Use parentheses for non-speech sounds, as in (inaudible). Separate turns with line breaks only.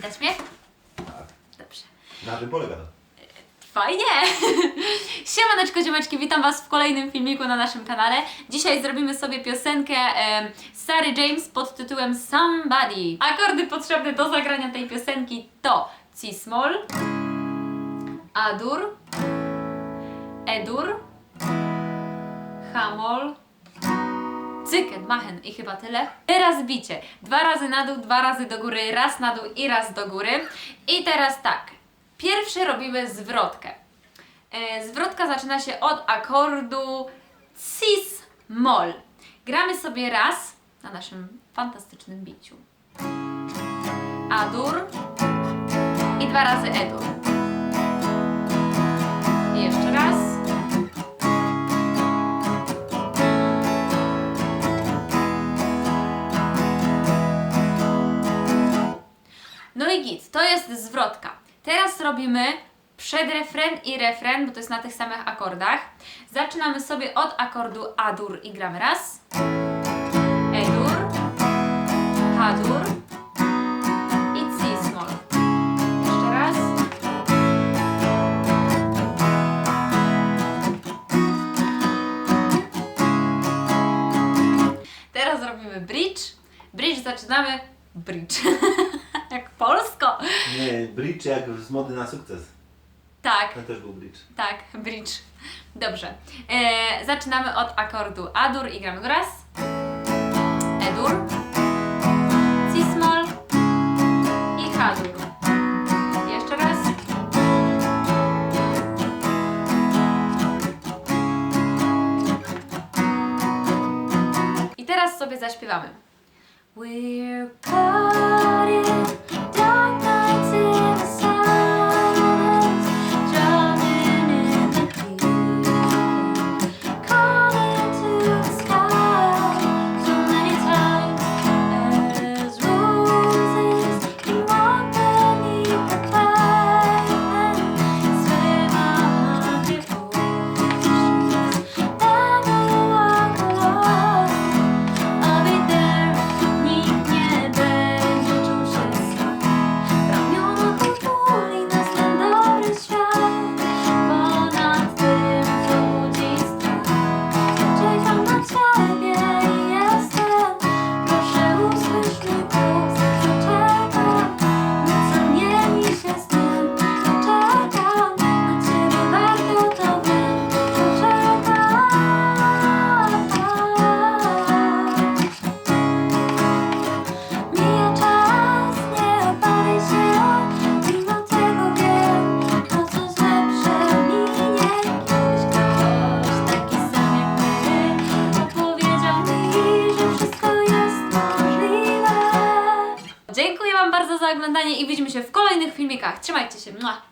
Widać mnie?
Tak.
Dobrze.
Na tym polega to.
Fajnie! (laughs) Siemaneczko, ziomeczki, witam Was w kolejnym filmiku na naszym kanale. Dzisiaj zrobimy sobie piosenkę e, Sary James pod tytułem Somebody. Akordy potrzebne do zagrania tej piosenki to C-small, A-dur, E-dur, H-moll, Cyken, machen i chyba tyle. Teraz bicie. Dwa razy na dół, dwa razy do góry, raz na dół i raz do góry. I teraz tak. Pierwszy robimy zwrotkę. E, zwrotka zaczyna się od akordu cis-moll. Gramy sobie raz na naszym fantastycznym biciu. A-dur i dwa razy E-dur. Zwrotka. Teraz robimy przedrefren i refren, bo to jest na tych samych akordach. Zaczynamy sobie od akordu A-dur i gramy raz. E-dur, H-dur i C-small. Jeszcze raz. Teraz robimy bridge. Bridge zaczynamy bridge. (laughs) Jak polsko.
Nie, bridge jak z mody na sukces.
Tak,
To też był bridge.
tak, bridge. Dobrze. E, zaczynamy od akordu A-dur i gramy go raz. E-dur, C-small i H-dur. Jeszcze raz. I teraz sobie zaśpiewamy. We're caught in. Za oglądanie i widzimy się w kolejnych filmikach. Trzymajcie się. Mua.